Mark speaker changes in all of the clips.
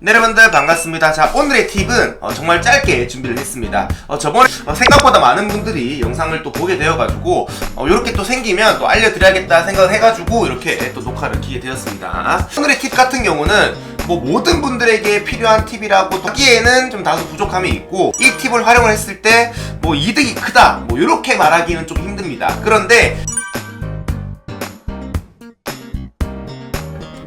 Speaker 1: 네, 여러분들 반갑습니다. 자, 오늘의 팁은 어, 정말 짧게 준비를 했습니다. 어, 저번에 어, 생각보다 많은 분들이 영상을 또 보게 되어가지고 이렇게 또 생기면 또 알려드려야겠다 생각을 해가지고 이렇게 또 녹화를 키게 되었습니다. 오늘의 팁 같은 경우는 뭐 모든 분들에게 필요한 팁이라고 또 하기에는 좀 다소 부족함이 있고 이 팁을 활용을 했을 때 뭐 이득이 크다 뭐 이렇게 말하기는 좀 힘듭니다. 그런데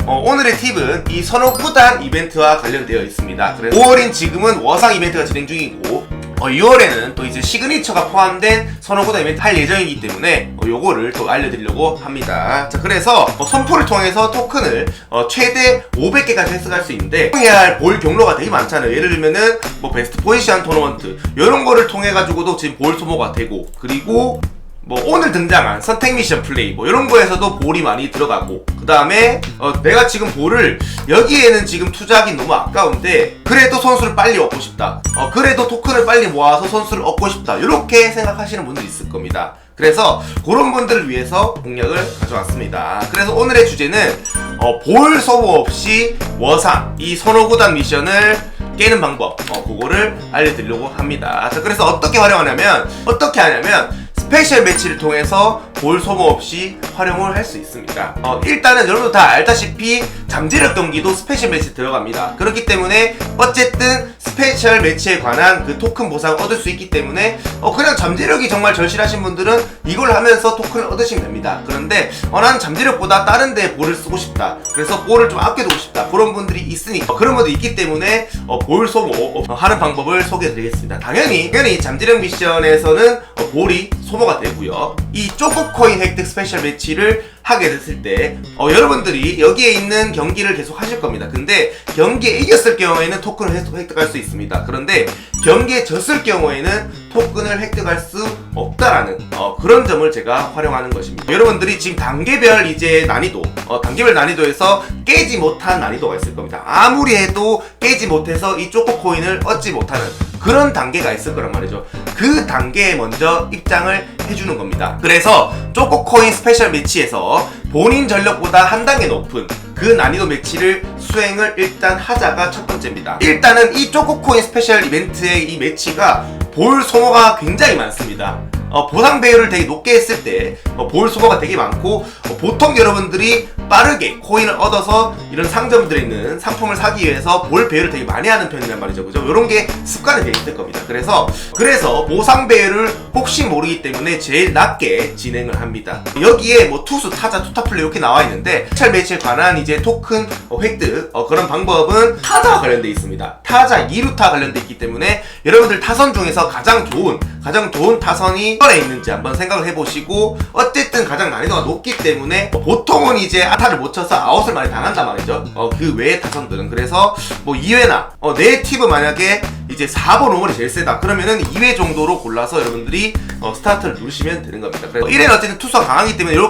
Speaker 1: 어, 오늘의 팁은 이 선호 구단 이벤트와 관련되어 있습니다. 그래서 5월인 지금은 워상 이벤트가 진행 중이고 어, 6월에는 또 이제 시그니처가 포함된 선호 구단 이벤트 할 예정이기 때문에 어, 요거를 또 알려드리려고 합니다. 자 그래서 어, 선포를 통해서 토큰을 어, 최대 500개까지 획득할 수 있는데 해야 할 볼 경로가 되게 많잖아요. 예를 들면은 뭐 베스트 포지션 토너먼트 이런 거를 통해 가지고도 지금 볼 소모가 되고 그리고 뭐 오늘 등장한 선택 미션 플레이 뭐 이런 거에서도 볼이 많이 들어가고 그 다음에 어, 내가 지금 볼을 여기에는 지금 투자하기 너무 아까운데 그래도 선수를 빨리 얻고 싶다. 어, 그래도 토큰을 빨리 모아서 선수를 얻고 싶다. 이렇게 생각하시는 분들이 있을 겁니다. 그래서 그런 분들을 위해서 공략을 가져왔습니다. 그래서 오늘의 주제는 어, 볼 소모 없이 워상 이 선호구단 미션을 깨는 방법 어, 그거를 알려드리려고 합니다. 자 그래서 어떻게 활용하냐면 어떻게 하냐면 스페셜 매치를 통해서 볼 소모 없이 활용을 할 수 있습니다. 어, 일단은 여러분 다 알다시피 잠재력 경기도 스페셜 매치 들어갑니다. 그렇기 때문에 어쨌든 스페셜 매치에 관한 그 토큰 보상을 얻을 수 있기 때문에 어, 그냥 잠재력이 정말 절실하신 분들은 이걸 하면서 토큰을 얻으시면 됩니다. 그런데 어, 나는 잠재력보다 다른 데 볼을 쓰고 싶다. 그래서 볼을 좀 아껴두고 싶다. 그런 분들이 있으니까 어, 그런 분들이 있기 때문에 어, 볼 소모 어, 하는 방법을 소개해드리겠습니다. 당연히 당연히 잠재력 미션에서는 어, 볼이 소모가 되고요. 이 쪼꼬코인 획득 스페셜 매치를 하게 됐을 때 어, 여러분들이 여기에 있는 경기를 계속 하실 겁니다. 근데 경기에 이겼을 경우에는 토큰을 획- 획득할 수 있습니다. 그런데 경기에 졌을 경우에는 토큰을 획득할 수 없다라는 어, 그런 점을 제가 활용하는 것입니다. 여러분들이 지금 단계별 이제 난이도 어, 단계별 난이도에서 깨지 못한 난이도가 있을 겁니다. 아무리 해도 깨지 못해서 이 쪼꼬코인을 얻지 못하는 그런 단계가 있을 거란 말이죠. 그 단계에 먼저 입장을 해주는 겁니다. 그래서 쪼꼬코인 스페셜 매치에서 본인 전력보다 한 단계 높은 그 난이도 매치를 수행을 일단 하자가 첫 번째입니다. 일단은 이 쪼꼬코인 스페셜 이벤트의 이 매치가 볼 소모가 굉장히 많습니다. 어, 보상 배율을 되게 높게 했을 때 어, 볼 소모가 되게 많고 어, 보통 여러분들이 빠르게 코인을 얻어서 이런 상점들에 있는 상품을 사기 위해서 볼 배율을 되게 많이 하는 편이란 말이죠. 그죠? 이런 게 습관이 돼 있을 겁니다. 그래서 그래서 보상 배율을 혹시 모르기 때문에 제일 낮게 진행을 합니다. 여기에 뭐 투수 타자 투타 플레이 이렇게 나와 있는데 철 매치에 관한 이제 토큰 어, 획득 어, 그런 방법은 타자와 관련돼 있습니다. 타자 2루타 관련돼 있기 때문에 여러분들 타선 중에서 가장 좋은 가장 좋은 타선이 어디에 있는지 한번 생각을 해보시고 어쨌든 가장 난이도가 높기 때문에 어, 보통은 이제 아타를 못 쳐서 아웃을 많이 당한단 말이죠 어, 그 외의 타선들은 그래서 뭐 2회나 어, 내 팁은 만약에 이제 4번 5번이 제일 세다 그러면은 2회 정도로 골라서 여러분들이 어, 스타트를 누르시면 되는 겁니다 그래서 1회는 어쨌든 투수가 강하기 때문에 이렇게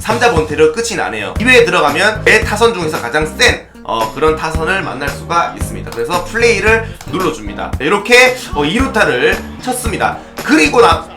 Speaker 1: 3자 본태로 끝이 나네요 2회에 들어가면 내 타선 중에서 가장 센 어, 그런 타선을 만날 수가 있습니다. 그래서 플레이를 눌러줍니다. 이렇게 어, 2루타를 쳤습니다. 그리고 나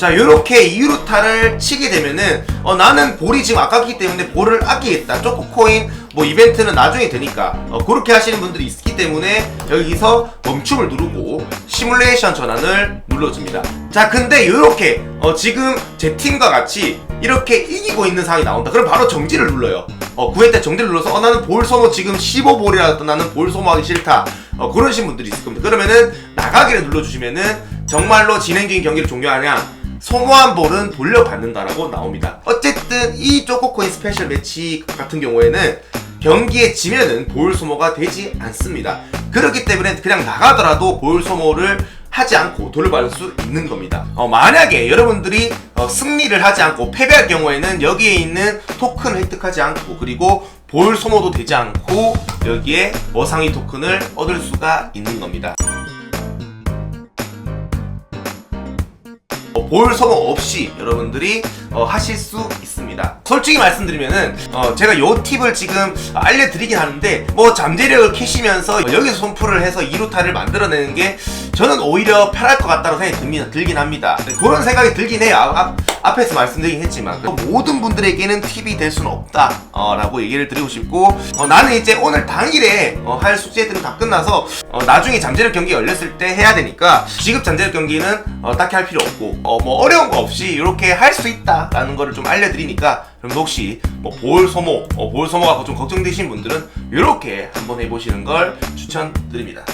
Speaker 1: 자, 이렇게 2루타를 치게 되면은 어, 나는 볼이 지금 아깝기 때문에 볼을 아끼겠다. 초코코인 뭐 이벤트는 나중에 되니까 어, 그렇게 하시는 분들이 있기 때문에 여기서 멈춤을 누르고 시뮬레이션 전환을 눌러줍니다. 자, 근데 이렇게 어, 지금 제 팀과 같이 이렇게 이기고 있는 상황이 나온다. 그럼 바로 정지를 눌러요. 어, 9회 때 정지를 눌러서 어, 나는 볼 소모 지금 15볼이라도 나는 볼 소모하기 싫다. 어, 그러신 분들이 있을 겁니다. 그러면은 나가기를 눌러주시면은 정말로 진행 중인 경기를 종료하냐 소모한 볼은 돌려받는다라고 나옵니다. 어쨌든 이 쪼코코인 스페셜 매치 같은 경우에는 경기에 지면은 볼 소모가 되지 않습니다. 그렇기 때문에 그냥 나가더라도 볼 소모를 하지 않고 돌려받을 수 있는 겁니다. 어, 만약에 여러분들이 어, 승리를 하지 않고 패배할 경우에는 여기에 있는 토큰을 획득하지 않고 그리고 볼 소모도 되지 않고 여기에 어상위 토큰을 얻을 수가 있는 겁니다. 볼 소모 없이 여러분들이 어, 하실 수 있습니다. 합니다. 솔직히 말씀드리면은 어, 제가 요 팁을 지금 알려드리긴 하는데 뭐 잠재력을 캐시면서 여기서 손풀을 해서 2루타를 만들어내는 게 저는 오히려 편할 것 같다고 생각이. 들긴 합니다. 네, 그런 생각이 들긴 해요. 앞, 앞에서 말씀드리긴 했지만 모든 분들에게는 팁이 될 수는 없다 어, 라고 얘기를 드리고 싶고 어, 나는 이제 오늘 당일에 어, 할 숙제들은 다 끝나서 어, 나중에 잠재력 경기 열렸을 때 해야 되니까 지급 잠재력 경기는 어, 딱히 할 필요 없고 어, 뭐 어려운 거 없이 이렇게 할 수 있다라는 거를 좀 알려드리니까 그럼 혹시 뭐볼 소모 어, 볼 소모가 좀 걱정되신 분들은 이렇게 한번 해보시는 걸 추천드립니다.